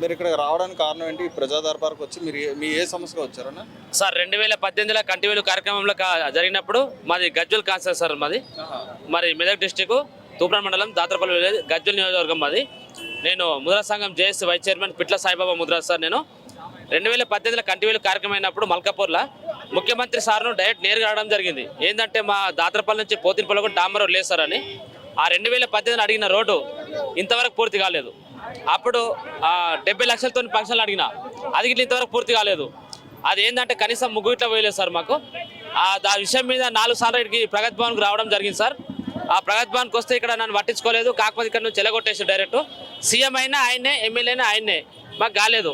మీరు ఇక్కడ రావడానికి కారణం ఏంటి? ప్రజా దర్బార్కి వచ్చి మీరు మీ ఏ సమస్యగా వచ్చారన్నా? సార్ రెండు వేల పద్దెనిమిదిలో కంటివేలు కార్యక్రమంలో జరిగినప్పుడు మాది గజ్వల్ కాన్సర్ సార్ మాది. మరి మెదక్ డిస్టిక్ తూప్రాన్ మండలం దాతరపల్లి విలేజ్ గజ్వల్ నియోజకవర్గం మాది. నేను Mudra Sangham JS vice chairman Pitla Saibaba Mudra sir నేను. రెండు వేల పద్దెనిమిదిలో కంటివేలు కార్యక్రమం అయినప్పుడు మల్కాపూర్లో ముఖ్యమంత్రి సార్ను డైరెక్ట్ నేరుగా రావడం జరిగింది. ఏంటంటే మా దాతరపల్లి నుంచి పోతినపల్లి డాంబర్ రోడ్ లేదు సార్ అని. ఆ రెండు వేల పద్దెనిమిదిలో అడిగిన రోడ్డు ఇంతవరకు పూర్తి కాలేదు. అప్పుడు డెబ్బై లక్షలతో ఫంక్షన్లు అడిగిన. అది గిట్ల ఇంతవరకు పూర్తి కాలేదు. అది ఏంటంటే కనీసం ముగ్గు ఇట్లా పోయలేదు సార్ మాకు. ఆ విషయం మీద నాలుగు సార్లు ఇక్కడికి ప్రగతి భవన్కి రావడం జరిగింది సార్. ఆ ప్రగతి భవన్కి వస్తే ఇక్కడ నన్ను పట్టించుకోలేదు. కాకపోతే ఇక్కడ నుంచి చెలగొట్టేసి డైరెక్ట్. సీఎం అయినా ఆయన్నే ఎమ్మెల్యే అయినా ఆయన్నే మాకు కాలేదు.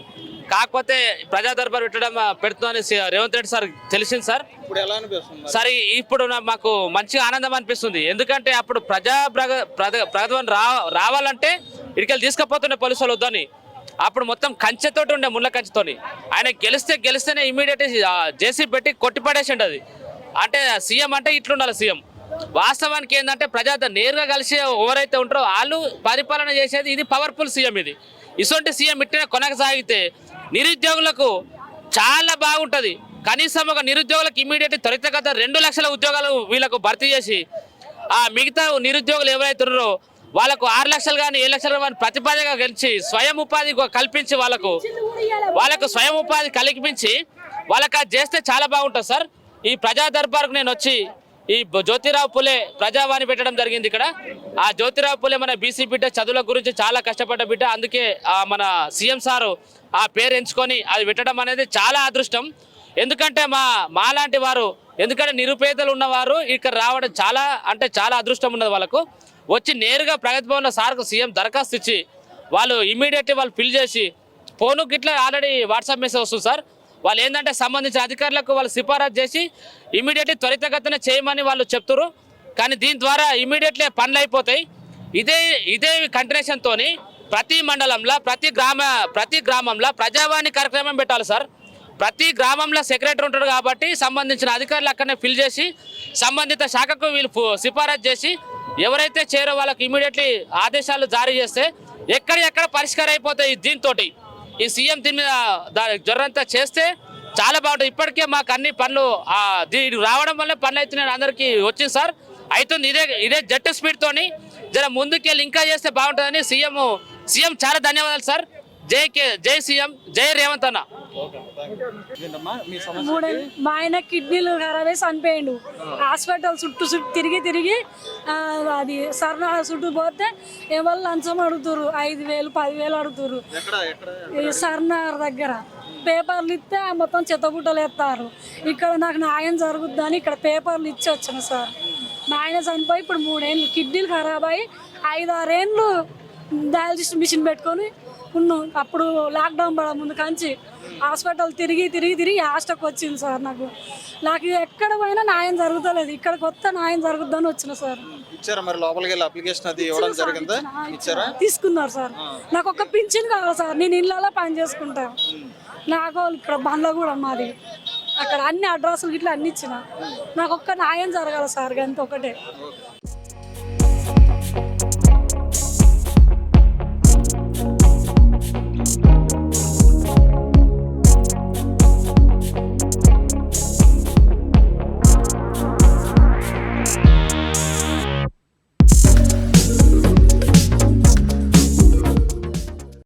కాకపోతే ప్రజా దర్బార్ పెట్టడం పెడుతుందని రేవంత్ రెడ్డి సార్ తెలిసింది సార్. ఇప్పుడు ఎలా అనిపిస్తుంది? సరే ఇప్పుడు మాకు మంచిగా ఆనందం అనిపిస్తుంది. ఎందుకంటే అప్పుడు ప్రజా ప్రగ ప్రగ- ప్రగతి భవన్ రా రావాలంటే ఇక్కడికి తీసుకుపోతుండే పోలీసు వాళ్ళు వద్దని. అప్పుడు మొత్తం కంచెతోటి ఉండే ముళ్ళ కంచెతోని. ఆయన గెలిస్తే గెలిస్తేనే ఇమీడియట్ జేసీ పెట్టి కొట్టి పడేసిండు అది. అంటే సీఎం అంటే ఇట్లుండాలి సీఎం. వాస్తవానికి ఏంటంటే ప్రజా నేరుగా కలిసి ఎవరైతే ఉంటారో వాళ్ళు పరిపాలన చేసేది ఇది పవర్ఫుల్ సీఎం ఇది. ఇటువంటి సీఎం ఇట్టిన కొనసాగితే నిరుద్యోగులకు చాలా బాగుంటుంది. కనీసం ఒక నిరుద్యోగులకు ఇమీడియట్ త్వరితగత రెండు లక్షల ఉద్యోగాలు వీళ్ళకు భర్తీ చేసి ఆ మిగతా నిరుద్యోగులు ఎవరైతే ఉన్నారో వాళ్ళకు ఆరు లక్షలు కానీ ఏడు లక్షలు కానీ ప్రతిపాదనగా గెలిచి స్వయం ఉపాధి కల్పించి వాళ్ళకు వాళ్ళకు స్వయం ఉపాధి కల్పించి వాళ్ళకి అది చేస్తే చాలా బాగుంటుంది సార్. ఈ ప్రజా దర్బార్కు నేను వచ్చి ఈ జ్యోతిరావు పులే ప్రజావాణి పెట్టడం జరిగింది ఇక్కడ. ఆ జ్యోతిరావు పులే మన బీసీ బిడ్డ చదువుల గురించి చాలా కష్టపడ్డ బిడ్డ. అందుకే మన సీఎం సారు ఆ పేరు ఎంచుకొని అది పెట్టడం అనేది చాలా అదృష్టం. ఎందుకంటే మా మాలాంటి వారు ఎందుకంటే నిరుపేదలు ఉన్నవారు ఇక్కడ రావడం చాలా అంటే చాలా అదృష్టం ఉన్నది వాళ్ళకు. వచ్చి నేరుగా ప్రగతి భవన్ సార్కు సీఎం దరఖాస్తు ఇచ్చి వాళ్ళు ఇమీడియట్ వాళ్ళు ఫిల్ చేసి ఫోను గిట్లా ఆల్రెడీ వాట్సాప్ మెసేజ్ వస్తుంది సార్. వాళ్ళు ఏంటంటే సంబంధించిన అధికారులకు వాళ్ళు సిఫారసు చేసి ఇమీడియట్లీ త్వరితగతిన చేయమని వాళ్ళు చెప్తారు కానీ దీని ద్వారా ఇమీడియట్లీ పనులు అయిపోతాయి. ఇదే ఇదే కంటిన్యూషన్తో ప్రతి మండలంలో ప్రతి గ్రామ ప్రతి గ్రామంలో ప్రజావాణి కార్యక్రమం పెట్టాలి సార్. ప్రతి గ్రామంలో సెక్రటరీ ఉంటాడు కాబట్టి సంబంధించిన అధికారులు అక్కడనే ఫిల్ చేసి సంబంధిత శాఖకు వీళ్ళు సిఫారసు చేసి ఎవరైతే చేరో వాళ్ళకి ఇమీడియట్లీ ఆదేశాలు జారీ చేస్తే ఎక్కడ ఎక్కడ పరిష్కారం అయిపోతాయి దీంతో ఈ సీఎం దీని మీద దాని జ్వరంతా చేస్తే చాలా బాగుంటుంది. ఇప్పటికే మాకు అన్ని పనులు దీనికి రావడం వల్ల పనులు అవుతున్నాయి. అందరికీ వచ్చింది సార్. అవుతుంది. ఇదే ఇదే జట్టు స్పీడ్తోని జర ముందుకెళ్ళి ఇంకా చేస్తే బాగుంటుందని సీఎం సీఎం చాలా ధన్యవాదాలు సార్. జై కే జై సీఎం జై రేవంత్ అన్న. మూడు మా ఆయన కిడ్నీలు ఖరాబ్ అయి చనిపోయిండు. హాస్పిటల్ చుట్టూ చుట్టూ తిరిగి తిరిగి అది సర్ణ చుట్టూ పోతే ఎవరు లంచం అడుగుతారు ఐదు వేలు పదివేలు అడుగుతారు సర్నార్ దగ్గర. పేపర్లు ఇస్తే మొత్తం చెత్తబుట్టలు ఎత్తారు. ఇక్కడ నాకు న్యాయం జరుగుద్దని ఇక్కడ పేపర్లు ఇచ్చి వచ్చిన సార్. మా ఆయన చనిపోయి ఇప్పుడు మూడేళ్ళు కిడ్నీలు ఖరాబ్ అయ్యి ఐదు ఆరేళ్ళు డయాలసిస్ మిషన్ పెట్టుకొని ఉన్నాం అప్పుడు లాక్డౌన్ పడ ముందు కంచి హాస్పిటల్ తిరిగి తిరిగి తిరిగి హాస్టల్కి వచ్చింది సార్ నాకు. నాకు ఎక్కడ పోయినా న్యాయం జరుగుతలేదు. ఇక్కడ కొత్త న్యాయం జరుగుద్దని వచ్చిన సార్. ఇచ్చారా మరి లోపలికి వెళ్ళి అప్లికేషన్ అది ఇవ్వడం జరిగిందా? ఇచ్చారా? తీసుకున్నారు సార్. నాకు ఒక పింఛన్ కావాలి సార్. నేను ఇళ్ళలో పని చేసుకుంటా. నాకు ఇక్కడ బండ్ల కూడా మాది. అక్కడ అన్ని అడ్రస్లు ఇట్లా అన్ని ఇచ్చిన. నాకు ఒక్క న్యాయం జరగాలి సార్ అంత ఒకటే.